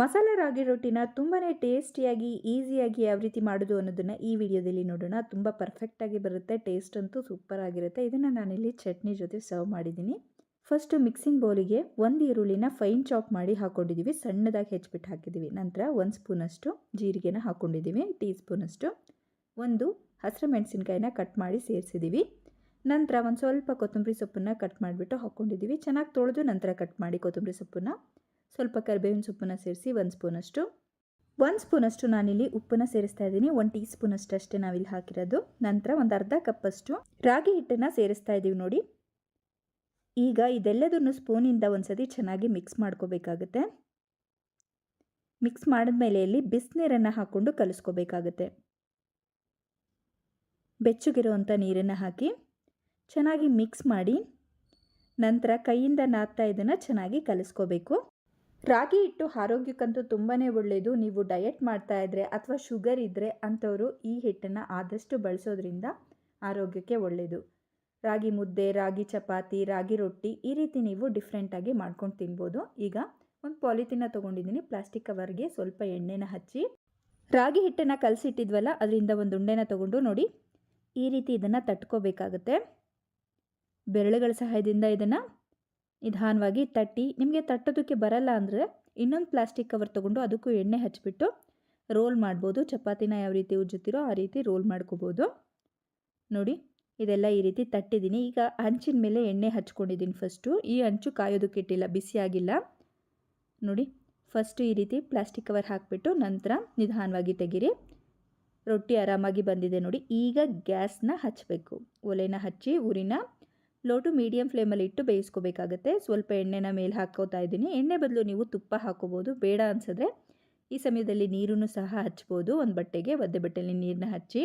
ಮಸಾಲೆ ರಾಗಿ ರೊಟ್ಟಿನ ತುಂಬಾ ಟೇಸ್ಟಿಯಾಗಿ, ಈಸಿಯಾಗಿ ಯಾವ ರೀತಿ ಮಾಡೋದು ಅನ್ನೋದನ್ನು ಈ ವಿಡಿಯೋದಲ್ಲಿ ನೋಡೋಣ. ತುಂಬ ಪರ್ಫೆಕ್ಟಾಗಿ ಬರುತ್ತೆ ಟೇಸ್ಟ್ ಅಂತೂ ಸೂಪರ್ ಆಗಿರುತ್ತೆ. ಇದನ್ನು ನಾನಿಲ್ಲಿ ಚಟ್ನಿ ಜೊತೆ ಸರ್ವ್ ಮಾಡಿದ್ದೀನಿ. ಫಸ್ಟು ಮಿಕ್ಸಿಂಗ್ ಬೌಲಿಗೆ ಒಂದು ಈರುಳ್ಳಿನ ಫೈನ್ ಚಾಪ್ ಮಾಡಿ ಹಾಕ್ಕೊಂಡಿದ್ದೀವಿ ಸಣ್ಣದಾಗಿ ಹೆಚ್ಚಿಬಿಟ್ಟು ಹಾಕಿದ್ದೀವಿ ನಂತರ ಒಂದು ಸ್ಪೂನಷ್ಟು ಜೀರಿಗೆನ ಹಾಕ್ಕೊಂಡಿದ್ದೀವಿ ಟೀ ಸ್ಪೂನಷ್ಟು. ಒಂದು ಹಸಿರು ಮೆಣಸಿನ್ಕಾಯಿನ ಕಟ್ ಮಾಡಿ ಸೇರಿಸಿದ್ದೀವಿ ನಂತರ ಒಂದು ಸ್ವಲ್ಪ ಕೊತ್ತಂಬರಿ ಸೊಪ್ಪನ್ನು ಕಟ್ ಮಾಡಿಬಿಟ್ಟು ಹಾಕ್ಕೊಂಡಿದ್ದೀವಿ ಚೆನ್ನಾಗಿ ತೊಳೆದು ನಂತರ ಕಟ್ ಮಾಡಿ ಕೊತ್ತಂಬರಿ ಸೊಪ್ಪನ್ನು ಸ್ವಲ್ಪ ಕರಿಬೇವಿನ ಸೊಪ್ಪನ್ನು ಸೇರಿಸಿ ಒಂದು ಸ್ಪೂನಷ್ಟು. ಒಂದು ಸ್ಪೂನಷ್ಟು ನಾನಿಲ್ಲಿ ಉಪ್ಪನ್ನು ಸೇರಿಸ್ತಾ ಇದ್ದೀನಿ. ಒಂದು ಟೀ ಸ್ಪೂನಷ್ಟು ಅಷ್ಟೇ ನಾವಿಲ್ಲಿ ಹಾಕಿರೋದು. ನಂತರ ಒಂದು ಅರ್ಧ ಕಪ್ಪಷ್ಟು ರಾಗಿ ಹಿಟ್ಟನ್ನು ಸೇರಿಸ್ತಾ ಇದ್ದೀವಿ ನೋಡಿ. ಈಗ ಇದೆಲ್ಲದನ್ನು ಸ್ಪೂನಿಂದ ಒಂದ್ಸತಿ ಚೆನ್ನಾಗಿ ಮಿಕ್ಸ್ ಮಾಡ್ಕೋಬೇಕಾಗುತ್ತೆ. ಮಿಕ್ಸ್ ಮಾಡಿದ್ಮೇಲೆ ಇಲ್ಲಿ ಬಿಸಿನೀರನ್ನು ಹಾಕ್ಕೊಂಡು ಕಲಿಸ್ಕೋಬೇಕಾಗುತ್ತೆ. ಬೆಚ್ಚಗಿರುವಂಥ ನೀರನ್ನು ಹಾಕಿ ಚೆನ್ನಾಗಿ ಮಿಕ್ಸ್ ಮಾಡಿ ನಂತರ ಕೈಯಿಂದ ನಾದ್ತಾ ಇದನ್ನು ಚೆನ್ನಾಗಿ ಕಲಿಸ್ಕೋಬೇಕು. ರಾಗಿ ಹಿಟ್ಟು ಆರೋಗ್ಯಕ್ಕಂತೂ ತುಂಬಾ ಒಳ್ಳೆಯದು ನೀವು ಡಯಟ್ ಮಾಡ್ತಾ ಇದ್ರೆ ಅಥವಾ ಶುಗರ್ ಇದ್ದರೆ ಅಂಥವರು ಈ ಹಿಟ್ಟನ್ನು ಆದಷ್ಟು ಬಳಸೋದ್ರಿಂದ ಆರೋಗ್ಯಕ್ಕೆ ಒಳ್ಳೆಯದು ರಾಗಿ ಮುದ್ದೆ, ರಾಗಿ ಚಪಾತಿ, ರಾಗಿ ರೊಟ್ಟಿ ಈ ರೀತಿ ನೀವು ಡಿಫ್ರೆಂಟಾಗಿ ಮಾಡ್ಕೊಂಡು ತಿನ್ಬೋದು. ಈಗ ಒಂದು ಪಾಲಿಥಿನ ತೊಗೊಂಡಿದ್ದೀನಿ. ಪ್ಲಾಸ್ಟಿಕ್ ಕವರ್ಗೆ ಸ್ವಲ್ಪ ಎಣ್ಣೆನ ಹಚ್ಚಿ ರಾಗಿ ಹಿಟ್ಟನ್ನು ಕಲಸಿಟ್ಟಿದ್ವಲ್ಲ, ಅದರಿಂದ ಒಂದು ಉಂಡೆನ ತೊಗೊಂಡು ನೋಡಿ, ಈ ರೀತಿ ಇದನ್ನು ತಟ್ಕೋಬೇಕಾಗುತ್ತೆ. ಬೆರಳುಗಳ ಸಹಾಯದಿಂದ ಇದನ್ನು ನಿಧಾನವಾಗಿ ತಟ್ಟಿ. ನಿಮಗೆ ತಟ್ಟೋದಕ್ಕೆ ಬರಲ್ಲ ಅಂದರೆ ಇನ್ನೊಂದು ಪ್ಲಾಸ್ಟಿಕ್ ಕವರ್ ತೊಗೊಂಡು ಅದಕ್ಕೂ ಎಣ್ಣೆ ಹಚ್ಚಿಬಿಟ್ಟು ರೋಲ್ ಮಾಡ್ಬೋದು. ಚಪಾತಿನ ಯಾವ ರೀತಿ ಉಜ್ಜುತ್ತೀರೋ ಆ ರೀತಿ ರೋಲ್ ಮಾಡ್ಕೋಬೋದು. ನೋಡಿ, ಇದೆಲ್ಲ ಈ ರೀತಿ ತಟ್ಟಿದ್ದೀನಿ. ಈಗ ಹಂಚಿನ ಮೇಲೆ ಎಣ್ಣೆ ಹಚ್ಕೊಂಡಿದ್ದೀನಿ ಫಸ್ಟು ಈ ಹಂಚು ಕಾಯೋದಕ್ಕೆ ಇಟ್ಟಿಲ್ಲ ಬಿಸಿಯಾಗಿಲ್ಲ ನೋಡಿ ಫಸ್ಟು ಈ ರೀತಿ ಪ್ಲಾಸ್ಟಿಕ್ ಕವರ್ ಹಾಕಿಬಿಟ್ಟು ನಂತರ ನಿಧಾನವಾಗಿ ತೆಗೀರಿ. ರೊಟ್ಟಿ ಆರಾಮಾಗಿ ಬಂದಿದೆ ನೋಡಿ. ಈಗ ಗ್ಯಾಸ್ನ ಹಚ್ಚಬೇಕು ಒಲೆನ ಹಚ್ಚಿ ಉರಿನ ಲೋ ಟು ಮೀಡಿಯಮ್ ಫ್ಲೇಮಲ್ಲಿ ಇಟ್ಟು ಬೇಯಿಸ್ಕೋಬೇಕಾಗತ್ತೆ. ಸ್ವಲ್ಪ ಎಣ್ಣೆನ ಮೇಲೆ ಹಾಕೋತಾ ಇದ್ದೀನಿ. ಎಣ್ಣೆ ಬದಲು ನೀವು ತುಪ್ಪ ಹಾಕೋಬೋದು ಬೇಡ ಅನಿಸಿದ್ರೆ ಈ ಸಮಯದಲ್ಲಿ ನೀರನ್ನು ಸಹ ಹಚ್ಬೋದು. ಒಂದು ಬಟ್ಟೆಗೆ ಒದ್ದೆ ಬಟ್ಟೆಯಲ್ಲಿ ನೀರನ್ನ ಹಚ್ಚಿ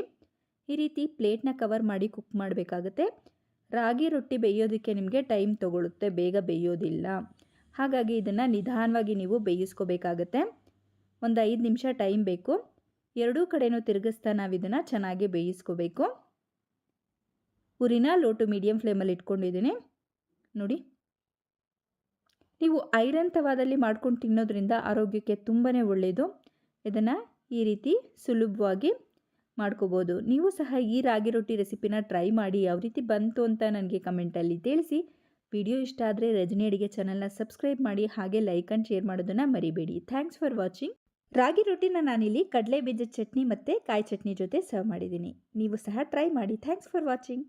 ಈ ರೀತಿ ಪ್ಲೇಟ್ನ ಕವರ್ ಮಾಡಿ ಕುಕ್ ಮಾಡಬೇಕಾಗತ್ತೆ. ರಾಗಿ ರೊಟ್ಟಿ ಬೇಯೋದಕ್ಕೆ ನಿಮಗೆ ಟೈಮ್ ತೊಗೊಳುತ್ತೆ. ಬೇಗ ಬೇಯೋದಿಲ್ಲ. ಹಾಗಾಗಿ ಇದನ್ನು ನಿಧಾನವಾಗಿ ನೀವು ಬೇಯಿಸ್ಕೋಬೇಕಾಗತ್ತೆ. ಒಂದು ಐದು ನಿಮಿಷ ಟೈಮ್ ಬೇಕು. ಎರಡೂ ಕಡೆಯೂ ತಿರುಗಿಸ್ತಾ ನಾವು ಇದನ್ನು ಚೆನ್ನಾಗಿ ಬೇಯಿಸ್ಕೋಬೇಕು. ಉರಿನ ಲೋ ಟು ಮೀಡಿಯಮ್ ಫ್ಲೇಮಲ್ಲಿ ಇಟ್ಕೊಂಡಿದ್ದೀನಿ. ನೋಡಿ. ನೀವು ಐರನ್ ತವಾದಲ್ಲಿ ಮಾಡ್ಕೊಂಡು ತಿನ್ನೋದ್ರಿಂದ ಆರೋಗ್ಯಕ್ಕೆ ತುಂಬಾ ಒಳ್ಳೆಯದು ಇದನ್ನು ಈ ರೀತಿ ಸುಲಭವಾಗಿ ಮಾಡ್ಕೋಬೋದು. ನೀವು ಸಹ ಈ ರಾಗಿ ರೊಟ್ಟಿ ರೆಸಿಪಿನ ಟ್ರೈ ಮಾಡಿ ಯಾವ ರೀತಿ ಬಂತು ಅಂತ ನನಗೆ ಕಮೆಂಟಲ್ಲಿ ತಿಳಿಸಿ. ವಿಡಿಯೋ ಇಷ್ಟ ಆದರೆ ರಜನಿ ಅಡಿಗೆ ಚಾನಲ್ನ ಸಬ್ಸ್ಕ್ರೈಬ್ ಮಾಡಿ ಹಾಗೆ ಲೈಕ್ ಆ್ಯಂಡ್ ಶೇರ್ ಮಾಡೋದನ್ನು ಮರಿಬೇಡಿ. Thanks for watching. ರಾಗಿ ರೊಟ್ಟಿನ ನಾನಿಲ್ಲಿ ಕಡಲೆ ಬೀಜದ ಚಟ್ನಿ ಮತ್ತು ಕಾಯಿ ಚಟ್ನಿ ಜೊತೆ ಸರ್ವ್ ಮಾಡಿದ್ದೀನಿ. ನೀವು ಸಹ ಟ್ರೈ ಮಾಡಿ. Thanks for watching.